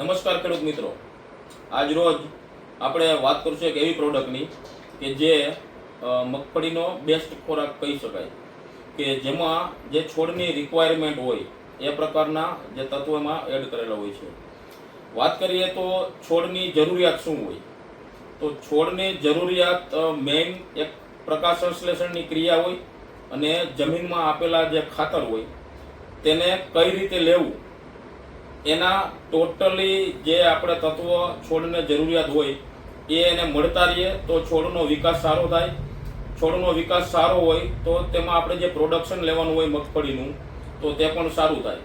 નમસ્કાર ખેડૂત મિત્રો. આજ રોજ આપણે વાત કરીશું એક એવી પ્રોડક્ટની કે જે મગફળીનો બેસ્ટ ખોરાક કહી શકાય. કે જેમાં જે છોડની રિક્વાયરમેન્ટ હોય, એ પ્રકારના જે તત્વો એડ કરેલા હોય છે. વાત કરીએ તો છોડની જરૂરિયાત શું હોય? તો છોડની જરૂરિયાત મેઇન એક પ્રકાશ સંશ્લેષણની ક્રિયા હોય અને જમીનમાં આપેલા જે ખાતર હોય, તેને કઈ રીતે લેવું? એના ટોટલી જે આપણે તત્વો છોડને જરૂરિયાત હોય, એ એને મળતા રહીએ, તો છોડનો વિકાસ સારો થાય. છોડનો વિકાસ સારો હોય, તો તેમાં આપણે જે પ્રોડક્શન લેવાનું હોય મગફળીનું, તો તે પણ સારું થાય.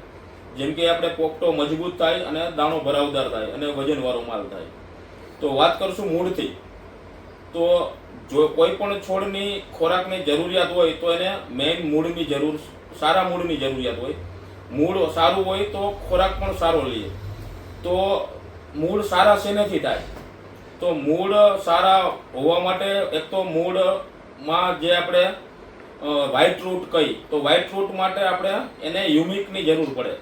જેમ કે આપણે પોપટો મજબૂત થાય અને દાણો ભરાવદાર થાય અને વજનવાળો માલ થાય. તો વાત કરશું મૂળથી. તો જો કોઈ પણ છોડની ખોરાકની જરૂરિયાત હોય, તો એને મેઇન મૂળની જરૂર, સારા મૂળની જરૂરિયાત હોય. મૂળ સારું હોય તો ખોરાક પણ સારો લઈએ. તો મૂળ સારા શેનેથી થાય? તો મૂળ સારા હોવા માટે એક તો મૂળમાં જે આપણે વ્હાઇટ રૂટ કહી તો વ્હાઇટ રૂટ માટે આપણે એને યુમિકની જરૂર પડે.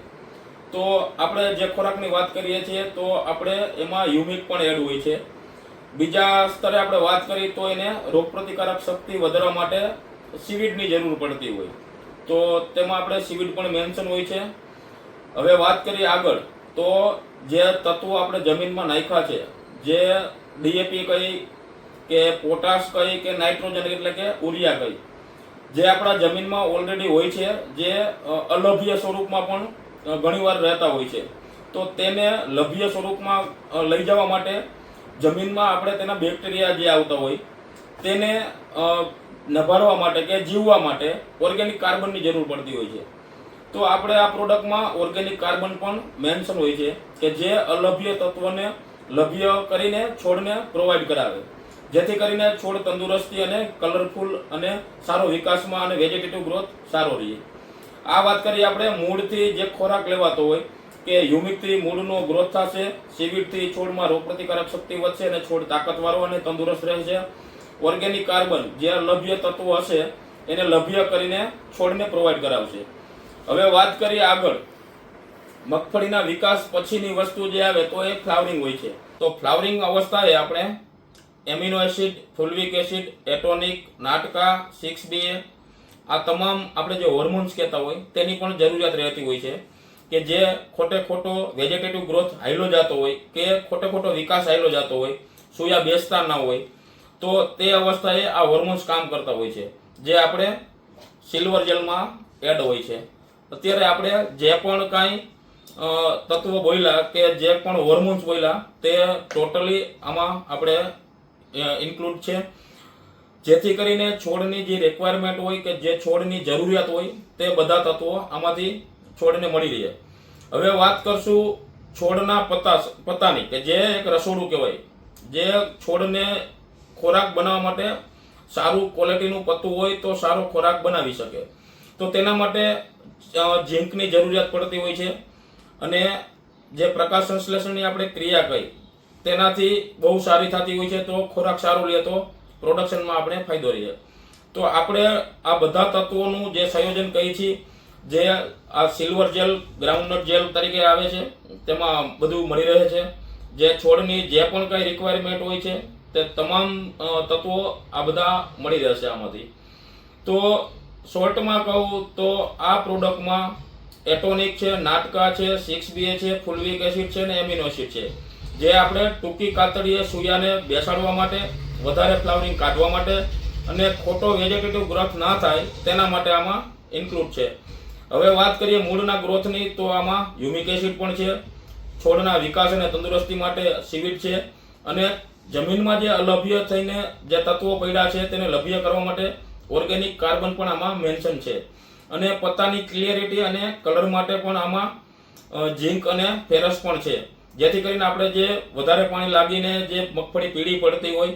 તો આપણે જે ખોરાકની વાત કરીએ છીએ, તો આપણે એમાં યુમિક પણ એડ હોય છે. બીજા સ્તરે આપણે વાત કરી તો એને રોગપ્રતિકારક શક્તિ વધારવા માટે સીવીડની જરૂર પડતી હોય. તો તેમાં આપણે સીવીડ પણ મેન્શન હોય છે. હવે વાત કરીએ આગળ, તો જે તત્વો આપણે જમીનમાં નાખ્યા છે, જે ડીએપી કહી કે પોટાશ કહી કે નાઇટ્રોજન એટલે કે ઉરિયા કહી જે આપણા જમીનમાં ઓલરેડી હોય છે, જે અલભ્ય સ્વરૂપમાં પણ ઘણીવાર રહેતા હોય છે. તો તેને લભ્ય સ્વરૂપમાં લઈ જવા માટે જમીનમાં આપણે તેના બેક્ટેરિયા જે આવતા હોય, તેને નભારવા માટે કે જીવવા માટે ઓર્ગેનિક કાર્બનની જરૂર પડતી હોય છે. તો આપણે આ પ્રોડક્ટમાં ઓર્ગેનિક કાર્બન પણ મેન્શન હોય છે કે જે અલભ્ય તત્વોને લભ્ય કરીને છોડને પ્રોવાઈડ કરાવે. જેથી કરીને છોડ તંદુરસ્તી અને કલરફુલ અને સારો વિકાસમાં અને વેજીટેટિવ ગ્રોથ સારો રહે. આ વાત કરીએ આપણે મૂળથી જે ખોરાક લેવાતો હોય કે હ્યુમિકથી મૂળનો ગ્રોથ થશે સીવીડથી છોડમાં રોગપ્રતિકારક શક્તિ વધશે અને છોડ તાકાતવારો અને તંદુરસ્ત રહેશે. ઓર્ગેનિક કાર્બન જે લભ્ય તત્વો હશે, એને લભ્ય કરીને છોડને પ્રોવાઈડ કરાવશે. હવે વાત કરીએ આગળ. મગફળીના વિકાસ પછીની વસ્તુ જે આવે તો એ ફ્લાવરિંગ હોય છે. તો ફ્લાવરિંગ અવસ્થાએ આપણે amino acid fulvic acid, Atonik, નાટકા, six B આ તમામ આપણે જે હોર્મોન્સ કહેતા હોય, તેની પણ જરૂરિયાત રહેતી હોય છે કે જે ખોટે ખોટો વેજેટેટિવ ગ્રોથ હાઈલો જતો હોય, કે ખોટે ખોટો વિકાસ હાઈલો જતો હોય, સૂયા બેસતા ના હોય તો તે અવસ્થાએ આ હોર્મોન્સ કામ કરતા હોય છે. જે આપણે સિલ્વર જેલમાં એડ હોય છે. અત્યારે આપણે જે પણ કાંઈ તત્વો બોલ્યા કે જે પણ હોર્મોન્સ બોલ્યા તે ટોટલી આમાં આપણે ઇન્ક્લુડ છે. જેથી કરીને છોડની જે રિક્વાયરમેન્ટ હોય કે જે છોડની જરૂરિયાત હોય, તે બધા તત્વો આમાંથી છોડને મળી રહે. હવે વાત કરશું છોડના પત્તા પત્તાની કે જે એક રસોડું કહેવાય. જે છોડને ખોરાક બનાવવા માટે સારું ક્વોલિટીનું પત્તું હોય તો સારો ખોરાક બનાવી શકે. તો તેના માટે ઝીંકની જરૂરિયાત પડતી હોય છે અને જે પ્રકાશ સંશ્લેષણની આપણે ક્રિયા કહી તેનાથી બહુ સારી થતી હોય છે તો ખોરાક સારો લે તો પ્રોડક્શનમાં આપણે ફાયદો રહે. તો આપણે આ બધા તત્વોનું જે સંયોજન કહી છીએ જે આ સિલ્વર જેલ ગ્રાઉન્ડનટ જેલ તરીકે આવે છે, તેમાં બધું મળી રહે છે. જે છોડની જે પણ કંઈ રિક્વાયરમેન્ટ હોય છે તે તમામ તત્વો આ બધા મળી રહેશે આમાંથી. તો શોર્ટમાં કહું તો આ પ્રોડક્ટમાં એટોનિક છે, નાટકા છે, સિક્સ બીએ છે, ફુલવિક એસિડ છે ને એમિનો એસિડ છે. જે આપણે ટૂંકી કાતડીએ સૂયાને બેસાડવા માટે, વધારે ફ્લાવરિંગ કાઢવા માટે અને ખોટો વેજીટેટિવ ગ્રોથ ના થાય તેના માટે આમાં ઇન્ક્લુડ છે. હવે વાત કરીએ મૂળના ગ્રોથની, તો આમાં હ્યુમિક એસિડ પણ છે, છોડના વિકાસ અને તંદુરસ્તી માટે સિવિટ છે અને જમીનમાં જે અલભ્ય થઈને જે તત્વો પડ્યા છે તેને લભ્ય કરવા માટે ઓર્ગેનિક કાર્બન પણ આમાં મેન્શન છે. અને પત્તાની ક્લિયરિટી અને કલર માટે પણ આમાં ઝીંક અને ફેરસ પણ છે. જેથી કરીને આપણે જે વધારે પાણી લાગીને જે મગફળી પીળી પડતી હોય,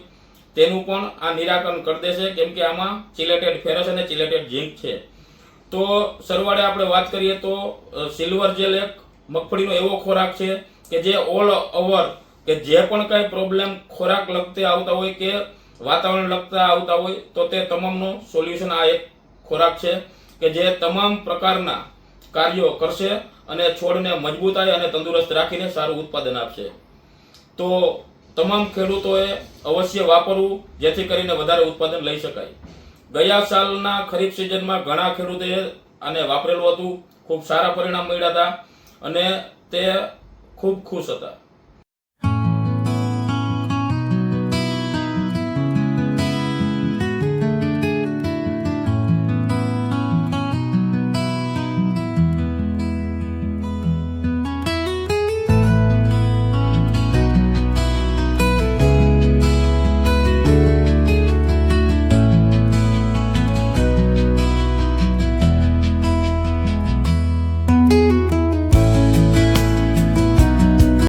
તેનું પણ આ નિરાકરણ કરી દેશે કેમ કે આમાં ચિલેટેડ ફેરસ અને ચિલેટેડ ઝીંક છે. તો સરવાળે આપણે વાત કરીએ તો સિલ્વર જેલ એક મગફળીનો એવો ખોરાક છે કે જે ઓલ ઓવર કે જે પણ કાંઈ પ્રોબ્લેમ ખોરાક લગતે આવતા હોય કે વાતાવરણ લગતા આવતા હોય, તો તે તમામનો સોલ્યુશન આ એક ખોરાક છે કે જે તમામ પ્રકારના કાર્યો કરશે અને છોડને મજબૂતાઈ અને તંદુરસ્ત રાખીને સારું ઉત્પાદન આપશે. તો તમામ ખેડૂતોએ અવશ્ય વાપરવું, જેથી કરીને વધારે ઉત્પાદન લઈ શકાય. ગયા સાલના ખરીફ સિઝનમાં ઘણા ખેડૂતોએ આને વાપરેલું હતું, ખૂબ સારા પરિણામ મળ્યા હતા અને તે ખૂબ ખુશ હતા.